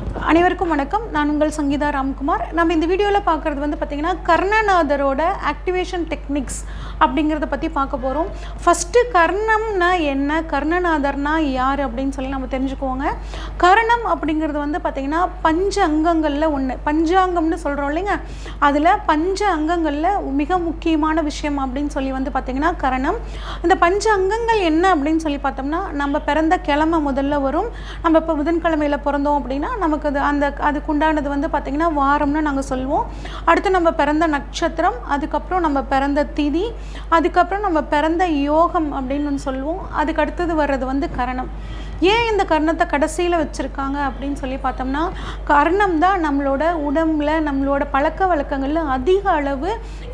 அனைவருக்கும் வணக்கம். நான் உங்கள் சங்கீதா ராம்குமார். நம்ம இந்த வீடியோவில் பார்க்குறது வந்து பார்த்திங்கன்னா கர்ணநாதரோட ஆக்டிவேஷன் டெக்னிக்ஸ் அப்படிங்கிறத பற்றி பார்க்க போகிறோம் ஃபஸ்ட்டு கர்ணம்னா என்ன? கர்ணநாதர்னா யார் அப்படின்னு சொல்லி நம்ம தெரிஞ்சுக்குவோங்க. கர்ணம் அப்படிங்கிறது வந்து பார்த்திங்கன்னா பஞ்ச அங்கங்களில் ஒன்று பஞ்சாங்கம்னு சொல்கிறோம் இல்லைங்க? அதில் பஞ்ச அங்கங்களில் மிக முக்கியமான விஷயம் அப்படின்னு சொல்லி வந்து பார்த்திங்கன்னா கரணம். இந்த பஞ்ச அங்கங்கள் என்ன அப்படின்னு சொல்லி பார்த்தோம்னா நம்ம பிறந்த கிழமை முதல்ல வரும். நம்ம இப்போ புதன்கிழமையில் பிறந்தோம் அப்படின்னா நமக்கு அது அந்த அதுக்குண்டானது வந்து பார்த்திங்கன்னா வாரம்னு நாங்கள் சொல்லுவோம். அடுத்து நம்ம பிறந்த நட்சத்திரம் அதுக்கப்புறம் நம்ம பிறந்த திதி அதுக்கப்புறம் நம்ம பிறந்த யோகம் அப்படின்னு சொல்லுவோம். அதுக்கு அடுத்தது வர்றது வந்து கரணம். ஏன் இந்த கர்ணத்தை கடைசியில் வச்சுருக்காங்க அப்படின்னு சொல்லி பார்த்தோம்னா கர்ணம் தான் நம்மளோட உடம்புல நம்மளோட பழக்க வழக்கங்களில் அதிக அளவு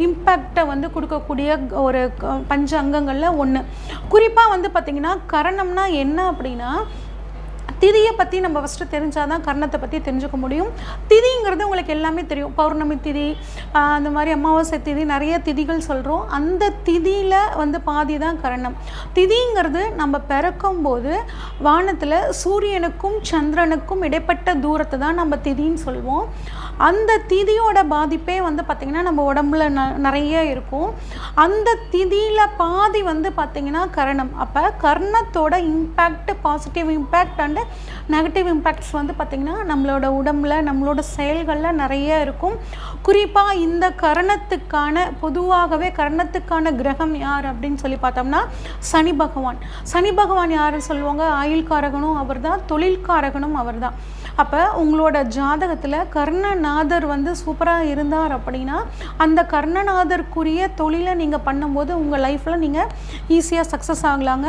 இம்பேக்டை வந்து கொடுக்கக்கூடிய ஒரு பஞ்ச அங்கங்களில் ஒன்று குறிப்பாக வந்து பார்த்திங்கன்னா கரணம்னா என்ன அப்படின்னா திதியை பற்றி நம்ம ஃபஸ்ட்டு தெரிஞ்சால் தான் கர்ணத்தை பற்றி தெரிஞ்சுக்க முடியும். திதிங்கிறது உங்களுக்கு எல்லாமே தெரியும். பௌர்ணமி திதி அந்த மாதிரி அமாவாசை திதி நிறைய திதிகள் சொல்கிறோம் அந்த திதியில் வந்து பாதி தான் கரணம். திதிங்கிறது நம்ம பிறக்கும்போது வானத்தில் சூரியனுக்கும் சந்திரனுக்கும் இடைப்பட்ட தூரத்தை தான் நம்ம திதின்னு சொல்லுவோம் அந்த திதியோட பாதிப்பே வந்து பார்த்திங்கன்னா நம்ம உடம்புல ந நிறைய இருக்கும். அந்த திதியில் பாதி வந்து பார்த்திங்கன்னா கரணம். அப்போ கர்ணத்தோட impact positive impact and negative impacts வந்து பார்த்திங்கன்னா நம்மளோட உடம்புல நம்மளோட செயல்களில் நிறைய இருக்கும். குறிப்பாக இந்த கரணத்துக்கான பொதுவாகவே கரணத்துக்கான கிரகம் யார் அப்படின்னு சொல்லி பார்த்தோம்னா சனி பகவான். சனி பகவான் யாருன்னு சொல்லுவாங்க? ஆயுள்காரகனும் அவர் தான் தொழில்காரகனும் அவர் தான் அப்போ உங்களோட ஜாதகத்தில் கர்ணநாதர் வந்து சூப்பராக இருந்தார் அப்படின்னா அந்த கர்ணநாதருக்குரிய தொழிலை நீங்கள் பண்ணும்போது உங்கள் லைஃப்பில் நீங்கள் ஈஸியாக சக்ஸஸ் ஆகலாங்க.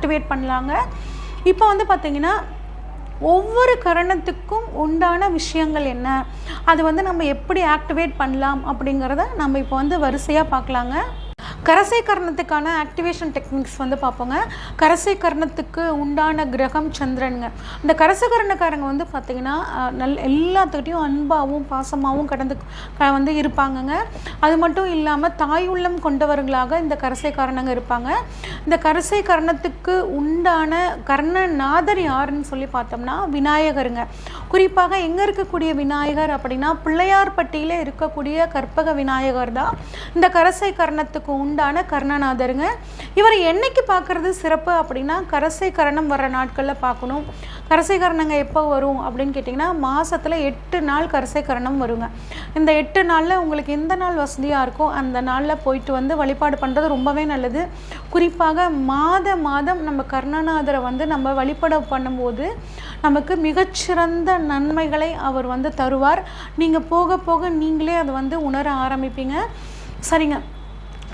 ஆக்டிவேட் பண்ணலாங்க. இப்போ வந்து பார்த்திங்கன்னா ஒவ்வொரு கரணத்துக்கும் உண்டான விஷயங்கள் என்ன? அது வந்து நம்ம எப்படி ஆக்டிவேட் பண்ணலாம் அப்படிங்கிறத நம்ம இப்போ வந்து வரிசையாக பார்க்கலாங்க. கரசை கரணத்துக்கான ஆக்டிவேஷன் டெக்னிக்ஸ் வந்து பார்ப்போங்க. கரசை கரணத்துக்கு உண்டான கிரகம் சந்திரனுங்க. இந்த கரசை கரணக்காரங்க வந்து பார்த்திங்கன்னா நல் எல்லாத்துக்கிட்டையும் அன்பாகவும் பாசமாகவும் கடந்து க- வந்து இருப்பாங்கங்க. அது மட்டும் இல்லாமல் தாய் உள்ளம் கொண்டவர்களாக இந்த கரசைக்காரணங்க இருப்பாங்க. இந்த கரசை கரணத்துக்கு உண்டான கர்ணநாதர் யாருன்னு சொல்லி பார்த்தோம்னா விநாயகருங்க. குறிப்பாக எங்கே இருக்கக்கூடிய விநாயகர் அப்படின்னா பிள்ளையார்பட்டியில் இருக்கக்கூடிய கற்பக விநாயகர் தான். இந்த கரசை கரணத்துக்கு உண்டான கர்ணநாதருங்க. இவரை என்னைக்கு பார்க்குறது சிறப்பு அப்படின்னா கரசை கரணம் வர்ற நாட்களில் பார்க்கணும். கரசை கரணங்க எப்போ வரும் அப்படின்னு கேட்டிங்கன்னா மாதத்தில் எட்டு நாள் கரசை கரணம் வருங்க. இந்த எட்டு நாளில் உங்களுக்கு எந்த நாள் வசதியாக இருக்கோ அந்த நாளில் போயிட்டு வந்து வழிபாடு பண்ணுறது ரொம்பவே நல்லது. குறிப்பாக மாத மாதம் நம்ம கர்ணநாதரை வந்து நம்ம வழிபாடு பண்ணும்போது நமக்கு மிகச்சிறந்த நன்மைகளை அவர் வந்து தருவார். நீங்கள் போக போக நீங்களே அதை வந்து உணர ஆரம்பிப்பீங்க. சரிங்க.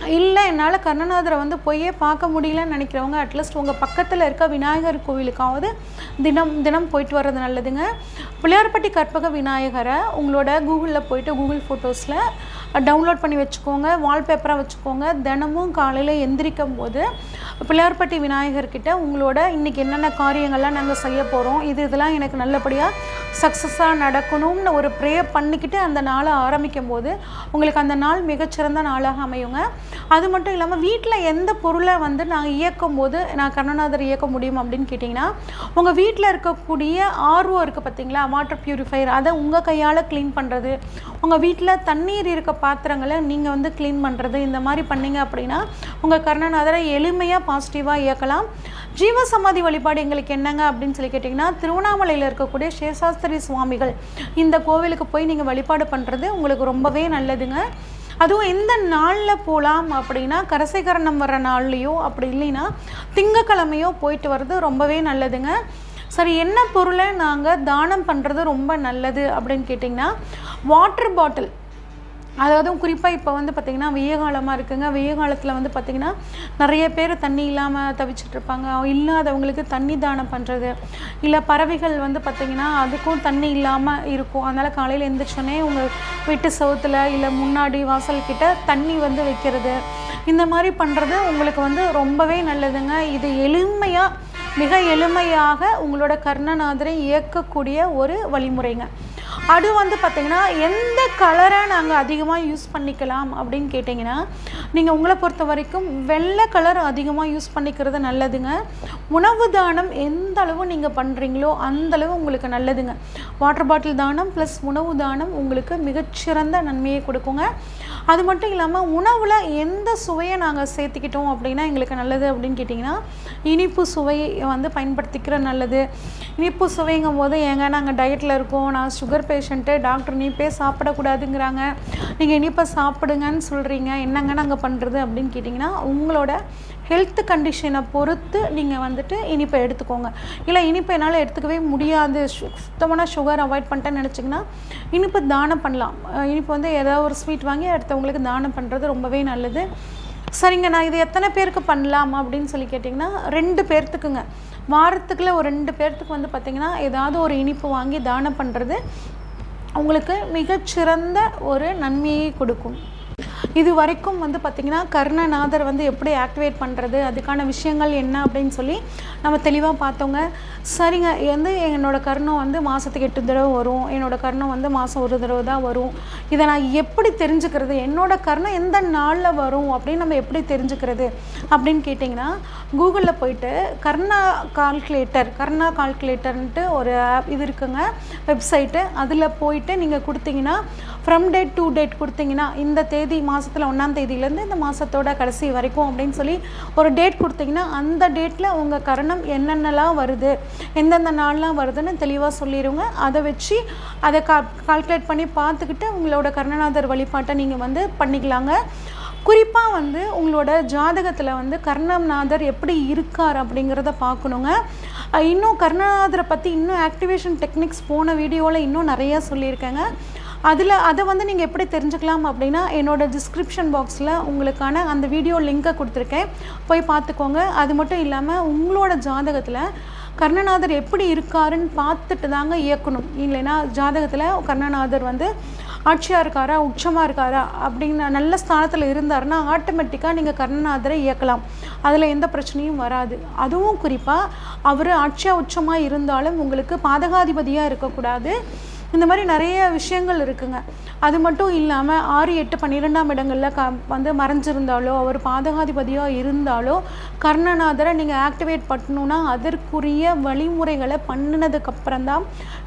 இல்லை என்னால் கர்ணநாதரை வந்து போயே பார்க்க முடியலன்னு நினைக்கிறவங்க அட்லீஸ்ட் உங்கள் பக்கத்தில் இருக்க விநாயகர் கோவிலுக்காவது தினம் தினம் போயிட்டு வர்றது நல்லதுங்க. பிள்ளையார்பட்டி கற்பக விநாயகரை உங்களோட கூகுளில் போயிட்டு கூகுள் ஃபோட்டோஸில் டவுன்லோட் பண்ணி வச்சுக்கோங்க வால்பேப்பராக வச்சுக்கோங்க. தினமும் காலையில் எந்திரிக்கும் போது பிள்ளையார்பட்டி விநாயகர்கிட்ட உங்களோட இன்றைக்கி என்னென்ன காரியங்கள்லாம் நாங்கள் செய்ய போகிறோம் இது இதெல்லாம் எனக்கு நல்லபடியாக சக்ஸஸாக நடக்கணும்னு ஒரு ப்ரேயர் பண்ணிக்கிட்டு அந்த நாளை ஆரம்பிக்கும் போது உங்களுக்கு அந்த நாள் மிகச்சிறந்த நாளாக அமையுங்க. அது மட்டும் இல்லாமல் வீட்டில் எந்த பொருளை வந்து நான் இயக்கும் போது நான் கண்ணநாதர் இயக்க முடியும் அப்படின்னு கேட்டிங்கன்னா உங்கள் வீட்டில் இருக்கக்கூடிய ஆர்வம் இருக்குது பார்த்தீங்களா வாட்டர் ப்யூரிஃபையர் அதை உங்கள் கையால் க்ளீன் பண்ணுறது உங்கள் வீட்டில் தண்ணீர் இருக்க பாத்திரங்களை நீங்கள் வந்து க்ளீன் பண்ணுறது இந்த மாதிரி பண்ணீங்க அப்படின்னா உங்கள் கர்ணநாதரை எளிமையாக பாசிட்டிவாக இயக்கலாம். ஜீவ சமாதி வழிபாடு எங்களுக்கு என்னங்க அப்படின்னு சொல்லி கேட்டிங்கன்னா திருவண்ணாமலையில் இருக்கக்கூடிய சேஷாஸ்திரி சுவாமிகள் இந்த கோவிலுக்கு போய் நீங்கள் வழிபாடு பண்ணுறது உங்களுக்கு ரொம்பவே நல்லதுங்க. அதுவும் எந்த நாளில் போகலாம் அப்படின்னா கரசைகரணம் வர நாள்லையோ அப்படி இல்லைன்னா திங்கக்கிழமையோ போயிட்டு வர்றது ரொம்பவே நல்லதுங்க. சரி என்ன பொருளை நாங்கள் தானம் பண்ணுறது ரொம்ப நல்லது அப்படின்னு கேட்டிங்கன்னா வாட்டர் பாட்டில் அதாவது குறிப்பாக இப்போ வந்து பார்த்திங்கன்னா வெய்ய காலமாக இருக்குங்க. வெய்ய காலத்தில் வந்து பார்த்திங்கன்னா நிறைய பேர் தண்ணி இல்லாமல் தவிச்சிட்டு இருப்பாங்க. இல்லாதவங்களுக்கு தண்ணி தானம் பண்ணுறது இல்லை பறவைகள் வந்து பார்த்திங்கன்னா அதுக்கும் தண்ணி இல்லாமல் இருக்கும். அதனால் காலையில் எழுந்திரிச்சோன்னே உங்கள் வீட்டு சவுத்தில் இல்லை முன்னாடி வாசல்கிட்ட தண்ணி வந்து வைக்கிறது. இந்த மாதிரி பண்ணுறது உங்களுக்கு வந்து ரொம்பவே நல்லதுங்க. இது எளிமையாக மிக எளிமையாக உங்களோட கர்ணநாதரை இயக்கக்கூடிய ஒரு வழிமுறைங்க. அது வந்து பார்த்திங்கன்னா எந்த கலரை நாங்கள் அதிகமாக யூஸ் பண்ணிக்கலாம் அப்படின்னு கேட்டிங்கன்னா நீங்கள் உங்களை பொறுத்த வரைக்கும் வெள்ளை கலர் அதிகமாக யூஸ் பண்ணிக்கிறது நல்லதுங்க. உணவு தானம் எந்த அளவு நீங்கள் பண்ணுறீங்களோ அந்த அளவு உங்களுக்கு நல்லதுங்க. வாட்டர் பாட்டில் தானம் ப்ளஸ் உணவு தானம் உங்களுக்கு மிகச்சிறந்த நன்மையை கொடுக்குங்க. அது மட்டும் இல்லாமல் உணவில் எந்த சுவையை நாங்கள் சேர்த்துக்கிட்டோம் அப்படின்னா எங்களுக்கு நல்லது அப்படின்னு கேட்டிங்கன்னா இனிப்பு சுவையை வந்து பயன்படுத்திக்கிற நல்லது. இனிப்பு சுவைங்கும் போது ஏங்க நாங்கள் டயட்டில் இருக்கோம் நான் சுகர் பேஷண்ட்டு டாக்டர் இனிப்பே சாப்பிடக்கூடாதுங்கிறாங்க. நீங்கள் இனிப்பை சாப்பிடுங்கன்னு சொல்கிறீங்க என்னங்க நாங்கள் பண்ணுறது அப்படின்னு கேட்டிங்கன்னா உங்களோட ஹெல்த் கண்டிஷனை பொறுத்து நீங்கள் வந்துட்டு இனிப்பை எடுத்துக்கோங்க. இல்லை இனிப்பை என்னால் எடுத்துக்கவே முடியாது. சுத்தமான சுகர் அவாய்ட் பண்ணிட்டேன்னு நினச்சிங்கன்னா இனிப்பு தானம் பண்ணலாம். இனிப்பு வந்து ஏதாவது ஒரு ஸ்வீட் வாங்கி அடுத்தவங்களுக்கு தானம் பண்ணுறது ரொம்பவே நல்லது. சரிங்க நான் இது எத்தனை பேருக்கு பண்ணலாம் அப்படின்னு சொல்லி கேட்டிங்கன்னா ரெண்டு பேர்த்துக்குங்க. வாரத்துக்குள்ள ஒரு ரெண்டு பேர்த்துக்கு வந்து பார்த்திங்கன்னா ஏதாவது ஒரு இனிப்பு வாங்கி தானம் பண்ணுறது உங்களுக்கு மிகச்சிறந்த ஒரு நன்மையை கொடுக்கும். இது வரைக்கும் வந்து பார்த்திங்கன்னா கர்ணநாதர் வந்து எப்படி ஆக்டிவேட் பண்ணுறது அதுக்கான விஷயங்கள் என்ன அப்படின்னு சொல்லி நம்ம தெளிவாக பார்த்தோங்க. சரிங்க வந்து என்னோடய கர்ணம் வந்து மாதத்துக்கு எட்டு தடவை வரும். என்னோடய கர்ணம் வந்து மாதம் ஒரு தடவை தான் வரும். இதை நான் எப்படி தெரிஞ்சுக்கிறது? என்னோடய கர்ணம் எந்த நாளில் வரும் அப்படின்னு நம்ம எப்படி தெரிஞ்சுக்கிறது அப்படின்னு கேட்டிங்கன்னா கூகுளில் போயிட்டு கர்ணா கால்குலேட்டர் கர்ணா கால்குலேட்டர்ன்ட்டு ஒரு ஆப் இது இருக்குங்க. வெப்சைட்டு. அதில் போயிட்டு நீங்கள் கொடுத்தீங்கன்னா ஃப்ரம் டேட் டு டேட் கொடுத்தீங்கன்னா இந்த தேதி மாதத்தில் ஒன்றாம் தேதியிலேருந்து இந்த மாதத்தோட கடைசி வரைக்கும் அப்படின்னு சொல்லி ஒரு டேட் கொடுத்தீங்கன்னா அந்த டேட்டில் உங்கள் கரணம் என்னென்னலாம் வருது எந்தெந்த நாள்லாம் வருதுன்னு தெளிவாக சொல்லிடுங்க அதை வச்சு அதை கா கால்குலேட் பண்ணி பார்த்துக்கிட்டு உங்களோட கர்ணநாதர் வழிபாட்டை நீங்கள் வந்து பண்ணிக்கலாங்க. குறிப்பாக வந்து உங்களோட ஜாதகத்தில் வந்து கர்ணநாதர் எப்படி இருக்கார் அப்படிங்கிறத பார்க்கணுங்க. இன்னும் கர்ணநாதரை பற்றி இன்னும் ஆக்டிவேஷன் டெக்னிக்ஸ் போன வீடியோவில் இன்னும் நிறையா சொல்லியிருக்கேங்க. அதில் அதை வந்து நீங்கள் எப்படி தெரிஞ்சுக்கலாம் அப்படின்னா என்னோடய டிஸ்கிரிப்ஷன் பாக்ஸில் உங்களுக்கான அந்த வீடியோ லிங்கை கொடுத்துருக்கேன். போய் பார்த்துக்கோங்க. அது மட்டும் இல்லாமல் உங்களோட ஜாதகத்தில் கர்ணநாதர் எப்படி இருக்காருன்னு பார்த்துட்டு தாங்க இயக்கணும். இல்லைன்னா ஜாதகத்தில் கர்ணநாதர் வந்து ஆட்சியாக இருக்காரா உச்சமாக இருக்காரா அப்படிங்கிற நல்ல ஸ்தானத்தில் இருந்தாருன்னா ஆட்டோமேட்டிக்காக நீங்கள் கர்ணநாதரை இயக்கலாம். அதில் எந்த பிரச்சனையும் வராது. அதுவும் குறிப்பாக அவர் ஆட்சியாக உச்சமாக இருந்தாலும் உங்களுக்கு பாதகாதிபதியாக இருக்கக்கூடாது. இந்த மாதிரி நிறைய விஷயங்கள் இருக்குங்க. அது மட்டும் இல்லாமல் ஆறு எட்டு பன்னிரெண்டாம் இடங்களில் க வந்து மறைஞ்சிருந்தாலோ அவர் பாதகாதிபதியாக இருந்தாலோ கர்ணநாதரை நீங்கள் ஆக்டிவேட் பண்ணணுன்னா அதற்குரிய வழிமுறைகளை பண்ணினதுக்கப்புறம் தான்